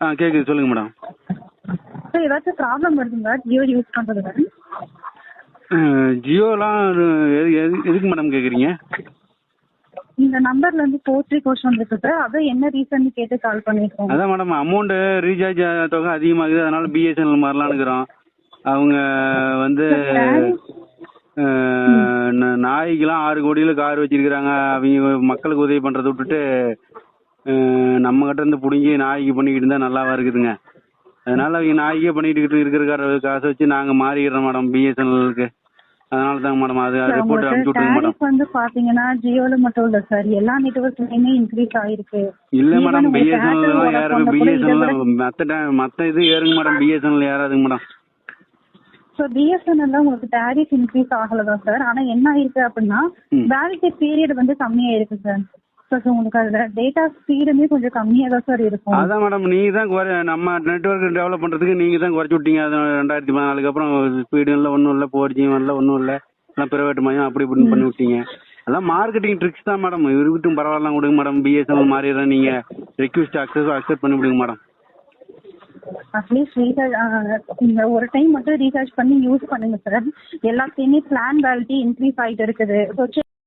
ஆ கேட்குது சொல்லுங்கள் madam. Sir ஏதாச்சும் ப்ராப்ளம் வருதுங்களா? ஜியோ யூஸ் பண்ணுறதுல ஜியோலாம் எது எது எதுக்கு மேடம் கேட்குறீங்க இந்த நம்பர்ல இருந்து த்ரீ கொஸ்டின் வந்துருக்கு சார் அதான் என்ன ரீசன் கேட்டு கால் பண்ணியிருக்கோம் அதான் மேடம் அமௌண்ட்டு ரீசார்ஜ் தொகை அதிகமாகுது அதனால பிஎஸ்என்எல் மாறலான்னு இருக்கிறோம் அவங்க வந்து நாய்க்கெல்லாம் ஆறு கோடியில் கார் வச்சிருக்கிறாங்க. அவங்க மக்களுக்கு உதவி பண்ணுறதை விட்டுட்டு நம்ம கிட்ட இருந்து பிடுங்கி நாய்க்கு பண்ணிக்கிட்டு இருந்தால் நல்லாவா இருக்குதுங்க. அதனால அவங்க நாய்க்கே பண்ணிக்கிட்டு இருக்கிற காசை வச்சு நாங்கள் மாறிக்கிறோம் மேடம் பிஎஸ்என்எல்க்கு அதனால தாங்க மேடம் அது சார் ரிப்போர்ட் அனுப்பிச்சு மேடம். வந்து பாத்தீங்கன்னா ஜியோல மட்டும் இல்ல சார். எல்லா நெட்ஒர்க்லயுமே இன்க்ரீஸ் ஆயிருக்கு. இல்ல மேடம் பிஎஸ்என்எல் தான் விட- பிஎஸ்என்எல் மற்ற டைம் மற்ற இது ஏறுங்க மேடம் பிஎஸ்என்எல் ஏறாதுங்க மேடம். ஸோ பிஎஸ்என்எல்ல உங்களுக்கு டேரிஃப் இன்க்ரீஸ் ஆகலதான் சார். ஆனா என்ன ஆயிருக்கு அப்படின்னா. வேலிட்டி பீரியட் வந்து கம்மியா இருக்கு சார். ஸோ உங்களுக்கு. அதுல டேட்டா ஸ்பீடுமே கொஞ்சம் கம்மியா தான் சார் இருக்கும். அதான் மேடம் நீங்க தான் குறை நம்ம நெட்ஒர்க் டெவலப் பண்றதுக்கு நீங்க தான் குறைச்சி விட்டீங்க அது ரெண்டாயிரத்தி பதினாலுக்கு அப்புறம் ஸ்பீடு இல்லை ஒன்றும் இல்லை ஃபோர் ஜி இல்லை ஒன்றும் இல்லை. எல்லாம் பிரைவேட் மயம் அப்படி இப்படின்னு பண்ணி விட்டீங்க. அதெல்லாம் மார்க்கெட்டிங் ட்ரிக்ஸ் தான் மேடம் இருக்கட்டும் பரவாயில்லாம் கொடுங்க மேடம் பிஎஸ்என்எல் மாறிடுறேன். நீங்க ரெக்வஸ்ட் அக்சஸ் அக்செப்ட் பண்ணி விடுங்க மேடம் அட்லீஸ்ட் ரீசார்ஜ் இந்த ஒரு டைம் மட்டும் ரீசார்ஜ் பண்ணி யூஸ் பண்ணுங்க சார் எல்லாத்தையுமே பிளான் வேலிட்டி இன்க்ரீஸ் ஆயிட்டு இருக்குது.